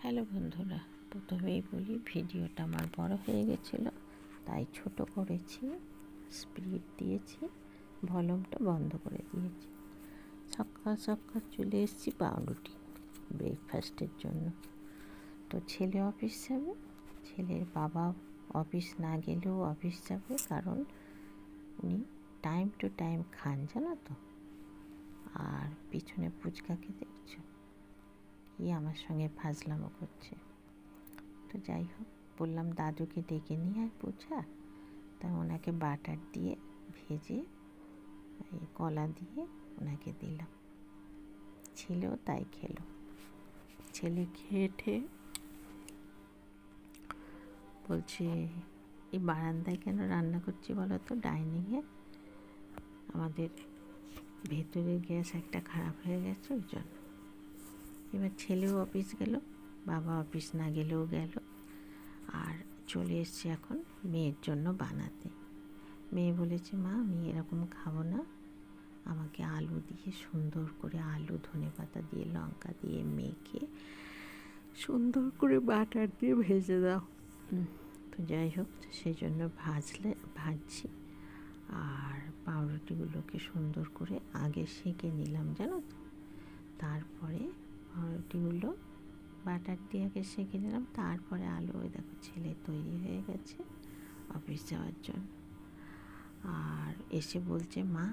Hello বন্ধুরা, প্রথমেই বলি ভিডিওটা আমার বড় হয়ে গেছিল, তাই ছোট করেছি, স্পিড দিয়েছি, ভলিউমটা বন্ধ করে দিয়েছি। সকাল সকাল চলে এসেছি পাউরুটি ব্রেকফাস্টের জন্য। তো ছেলে অফিস যাবে, ছেলের বাবা অফিস না গেলেও অফিস যাবে, কারণ উনি টাইম টু টাইম খান, জানো তো? আর পিছনে পুচকাকে দেখছ কি আমার সঙ্গে ফাজলামো করছে। তো যাই হোক, বললাম, দাদুকে ডেকে নিয়ে আয় পূজা। তা ওনাকে বাটার দিয়ে ভেজে, এই কলা দিয়ে ওনাকে দিলাম। ছেলেও তাই খেলো। ছেলে খেয়ে ঠেয়ে বলছে, এই বারান্দায় কেন রান্না করছি বলো তো? ডাইনিংয়ে আমাদের ভেতরের গ্যাস একটা খারাপ হয়ে গেছে, ওই জন্য। এবার ছেলেও অফিস গেল, বাবা অফিস না গেলেও গেল। আর চলে এসছে এখন মেয়ের জন্য বানাতে। মেয়ে বলেছে, মা, আমি এরকম খাব না। আমাকে আলু দিয়ে সুন্দর করে আলু, ধনে পাতা দিয়ে, লঙ্কা দিয়ে মেখে সুন্দর করে বাটার দিয়ে ভেজে দাও। তো যাই হোক সেই জন্য ভাজলে, ভাজছি। আর পাউরুটিগুলোকে সুন্দর করে আগে সেঁকে নিলাম, জানো তো। তারপরে পাউরুটিগুলো বাটার দিয়ে আগে সেঁকে নিলাম, তারপরে আলু ওই দেখো ছেলে তৈরি হয়ে গেছে অফিস যাওয়ার জন্য। আর এসে বলছে, মা,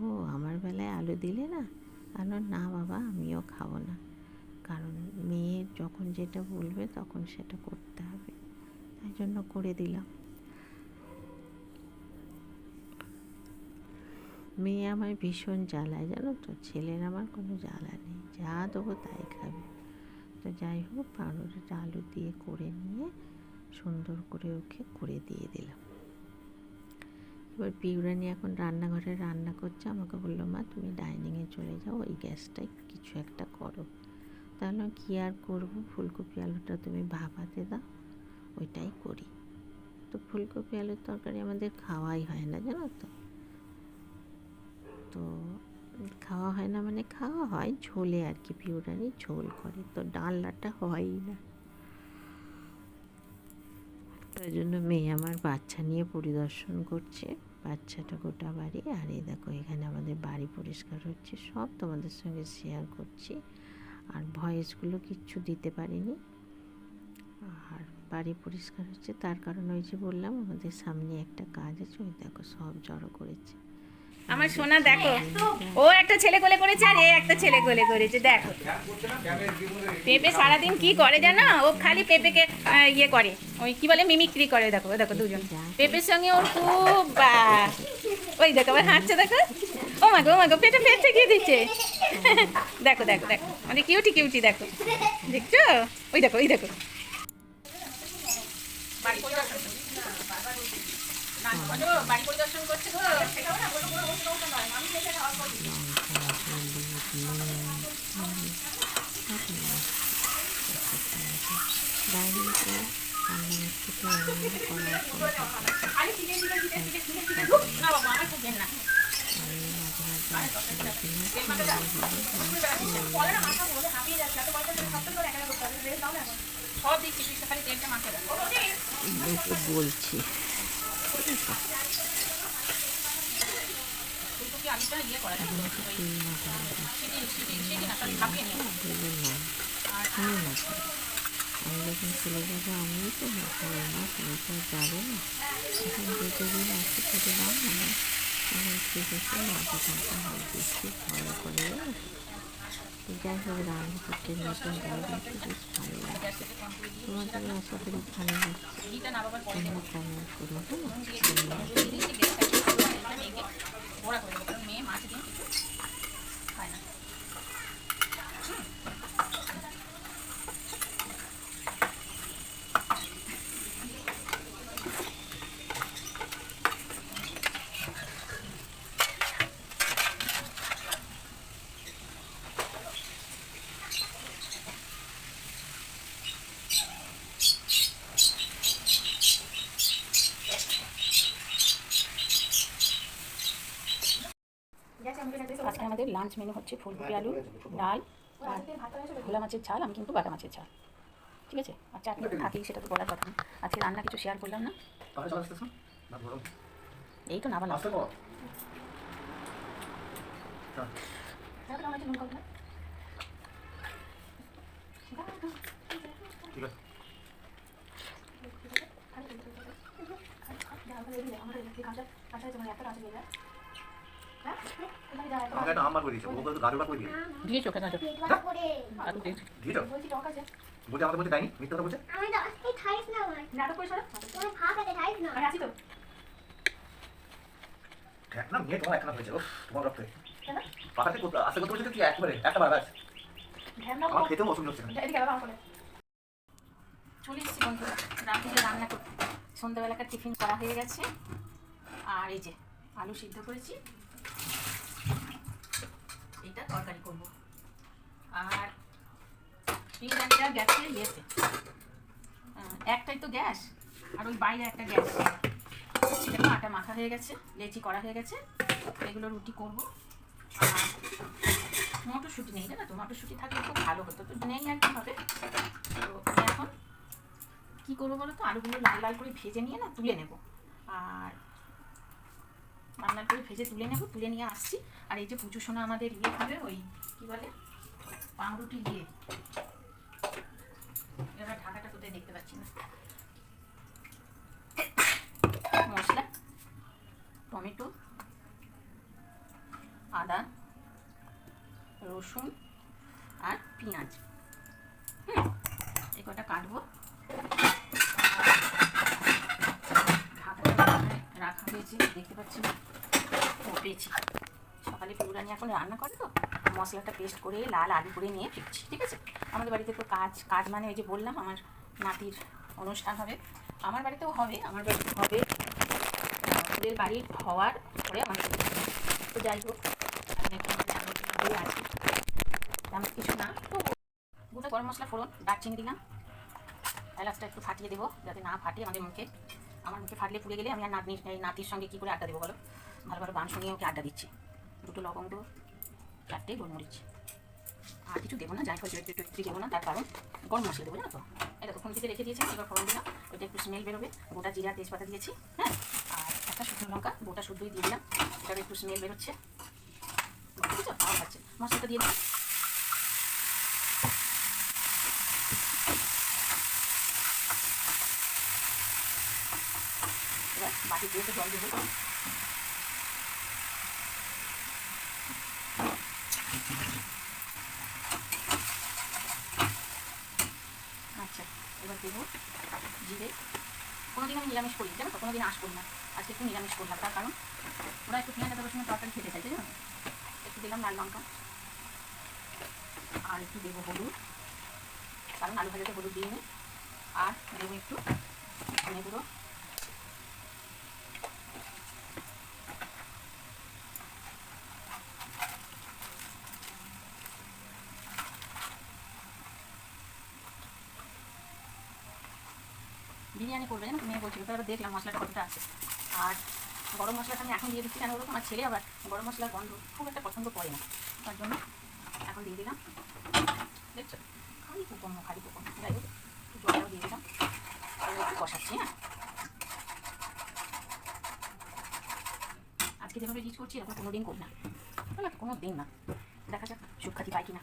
ও আমার বেলায় আলু দিলে না? কেন না বাবা, আমিও খাব না। কারণ মেয়ের যখন যেটা বলবে তখন সেটা করতে হবে। তাই জন্য করে দিলাম। মেয়ে আমায় ভীষণ জ্বালায়, জানো তো? ছেলের আমার কোনো জ্বালা নেই, যা দেবো তাই খাবে। তো যাই হোক, পাউরুটিটা আলু দিয়ে করে নিয়ে সুন্দর করে ওকে করে দিয়ে দিলাম। এবার পিউরানি এখন রান্নাঘরে রান্না করছে, আমাকে বলল, মা, তুমি ডাইনিংয়ে চলে যাও, ওই গ্যাসটাই কিছু একটা করো। তাহলে কী আর করব? ফুলকপি আলুটা তুমি ভাপাতে দাও, ওইটাই করি। তো ফুলকপি আলুর তরকারি আমাদের খাওয়াই হয় না, জানো তো? তো খাওয়া হয় না মানে খাওয়া হয়, ঝোলে আর কি পিউরানি ঝোল করে। তো ডালনাটা হয়ই না। তাই জন্য মেয়ে আমার বাচ্চা নিয়ে পরিদর্শন করছে, বাচ্চাটা গোটা বাড়ি। আর এই দেখো, এখানে আমাদের বাড়ি পরিষ্কার হচ্ছে, সব তোমাদের সঙ্গে শেয়ার করছি। আর ভয়েসগুলো কিচ্ছু দিতে পারিনি। আর বাড়ি পরিষ্কার হচ্ছে, তার কারণ ওই যে বললাম, আমাদের সামনে একটা কাজ আছে, ওই দেখো সব জড়ো করেছে। আমার সোনা দেখো। ও একটা ছেলে কোলে করেছে আর এ একটা ছেলে কোলে করেছে, দেখো। পেঁপে সারাদিন কি করে জানো? ও খালি পেঁপেকে ইয়ে করে। ওই কি বলে? মিমিক্রি করে, দেখো দেখো দুজন। পেঁপের সঙ্গে ওর খুব ওই দেখো আবার হাঁটছে দেখো। ও মা গো, ও মা গো, পেটে পেট থেকে দিচ্ছে? দেখো দেখো দেখো। মানে কিউটি কিউটি দেখো। দেখছ? ওই দেখো ওই দেখো। সব দিচ্ছি খালি তেলটা মাখে রাখ ওকে বলছি। আমি চলে যাব আমি তো মাখাবো না তুমি তো যাবে না এখন থেকে দাও না এখন ঠিক আছে মাথা ঠান্ডা হয় বেশি ভালো করে যাই হোক করতে নতুন তোমাদের আশা করি ভালো লাগছে তোমরা কমেন্ট করো হ্যাঁ বড়া করে দেবো কারণ মেয়ে মাছ দিয়ে কিছু খায় না আজকে আমাদের লাঞ্চ মেনু হচ্ছে ফুলকপি আলু ডাল ভোলা মাছের ঝাল আমি কিন্তু বাটা মাছের ঝাল। ঠিক আছে? আর চাটনি তো থাকেই সেটা তো বলার কথা না। আজকে রান্না কিছু শেয়ার করলাম না? এই তো না কর ঠিক আছে। আমাকে একটা আমার করে দিয়েছে। ওকে তো গাড়ি করে দিয়ে দিয়েছ কেন দিয়েছি? দিয়েছ? বলছে আমাদের বলছে দেয়নি? মিথ্যা কথা বলছে? আমি তো না আমার। নাটক আছে না। আমি আছি তো। না মেয়ে তোমার একটা হয়েছে উফ, তোমার রক্তে। কেন? পাতাতে করতে আস্তে করতে বলছে কি? একেবারে একটা বার দাও আমার খেতেও অসুবিধা হচ্ছে না। এদিকে আবার আমার। চলে এসেছি বন্ধুরা। রাত্রিতে রান্না করতে। সন্ধ্যাবেলাকার টিফিন করা হয়ে গেছে। আর এই যে আলু সিদ্ধ করেছি। এইটা তরকারি করব। আর বিরিয়ানিটা গ্যাসে ইয়েতে। একটাই তো গ্যাস, আর ওই বাইরে একটা গ্যাস। সেটা আটা মাখা হয়ে গেছে, লেচি করা হয়ে গেছে, এগুলো রুটি করব। আর মটরশুঁটি নেই, জানো তো? মটরশুঁটি থাকলে খুব ভালো হতো, তো নেই একদম হবে। তো এখন কী করব বলো তো? আলুগুলো লাল লাল করে ভেজে নিয়ে না তুলে নেব। আর লাল করে ভেজে তুলে নেব, তুলে নিয়ে আসছি। আর এই যে পুজো সোনা আমাদের ইয়ে হবে ওই কী বলে? পাউরুটি দিয়ে। এবার ঢাকাটা কোথায় দেখতে পাচ্ছি না। মশলা, টমেটো, আদা, রসুন আর পেঁয়াজ। এই কটা কাটবো। রাখা হয়েছে, দেখতে পাচ্ছি না। পেয়েছি। সকালে পুরানি এখন রান্না করে তো মশলাটা পেস্ট করে লাল আলু করে নিয়ে ফিরছি ঠিক আছে? আমাদের বাড়িতে তো কাজ কাজ মানে ওই যে বললাম, আমার নাতির অনুষ্ঠান হবে। আমার বাড়িতেও হবে, আমার বাড়িতে হবে। ওদের বাড়ির হওয়ার পরে আমার তো যাই হোক তেমন কিছু না, তো গোটা গরম মশলা ফোড়ন, দারচিনি দিলাম। এলাচটা একটু ফাটিয়ে দেবো, যাতে না ফাটে আমাদের মুখে। আমার মুখে ফাটলে পুড়ে গেলে আমি আর নাতির সঙ্গে কী করে আড্ডা দেবো বলো? ভালো ভালো গান শুনিয়ে ওকে আড্ডা দিচ্ছি। দুটো লবঙ্গ, চারটে গোলমরিচ। আর কিছু দেবো না, যাই হোক, একটু একটু দেবো না, তার কারণ গরম মশলা দেবো, জানো তো? এটা তখন থেকে রেখে দিয়েছি এবার ফোড়ন দিলাম। ওইটা একটু স্মেল বেরোবে। গোটা জিরা, তেজপাতা দিয়েছি হ্যাঁ? আর একটা শুকনো লঙ্কা, গোটা শুদ্ধই দিয়ে দিলাম। এটার একটু স্মেল বেরোচ্ছে। খাওয়া খাচ্ছে মশলাটা দিয়ে দিলাম। বাটি দিয়ে একটু জল দেবো আচ্ছা এবার দেবো, জিরে। কোনোদিন আমি নিরামিষ করি, জানো তো? কোনোদিন আসব না। আজকে একটু নিরামিষ করলাম, তার কারণ ওরা একটু পেঁয়াজ আদা রসুনের তরকারি খেতে চাইছে জানো? একটু দিলাম লাল লঙ্কা। আর একটু দেবো হলুদ। কারণ আলু ভাজাতে হলুদ দিয়ে আর দেবো একটু ধনে গুঁড়ো। বিরিয়ানি করবে, জানো? মেয়ে বলছিল তো এবার দেখলাম মশলাটা কতটা আছে। আর গরম মশলাটা আমি এখন দিয়ে দিচ্ছি, কেন বলতো আমার ছেলে আবার গরম মশলার গন্ধ খুব একটা পছন্দ করে না। তার জন্য এখন দিয়ে দিলাম। দেখছ? খালি কুকম খালি কুকম। যাই হোক, একটু জলটাও দিয়ে দিলাম। একটু কষাচ্ছি হ্যাঁ? আজকে যেভাবে রিচ করছি, এরকম কোনো দিন করি না। না কোনো দিন না। দেখা যাক, সুখ্যাতি পাই কিনা।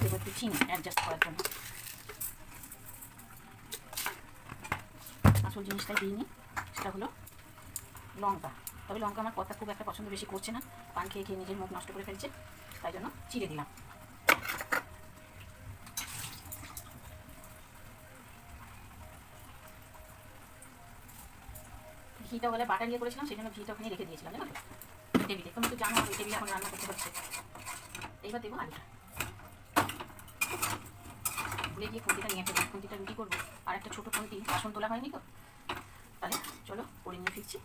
দেবো একটু চিনি অ্যাডজাস্ট করার জন্য। আসল জিনিসটাই দিইনি, সেটা হলো লঙ্কা। তবে লঙ্কা আমার কথা খুব একটা পছন্দ বেশি করছে না। পান খেয়ে খেয়ে নিজের মুখ নষ্ট করে ফেলছে, তাই জন্য চিড়ে দিলাম। ঘিটা বলে বাটার ইয়ে করেছিলাম, সেই জন্য ঘিটা ওখানে রেখে দিয়েছিলাম, জানো টেবিলে তুমি তো জানো টেবিলে এখন রান্না করতে হচ্ছে। এইবার দেবো আলুটা। ভুলে গিয়ে খুন্তিটা নিয়ে ফেলব খুন্তিটা রুটি করব। আর একটা ছোটো খুন্তি, বাসন তোলা হয়নি তো? চলো করে নিয়ে ফিরছি।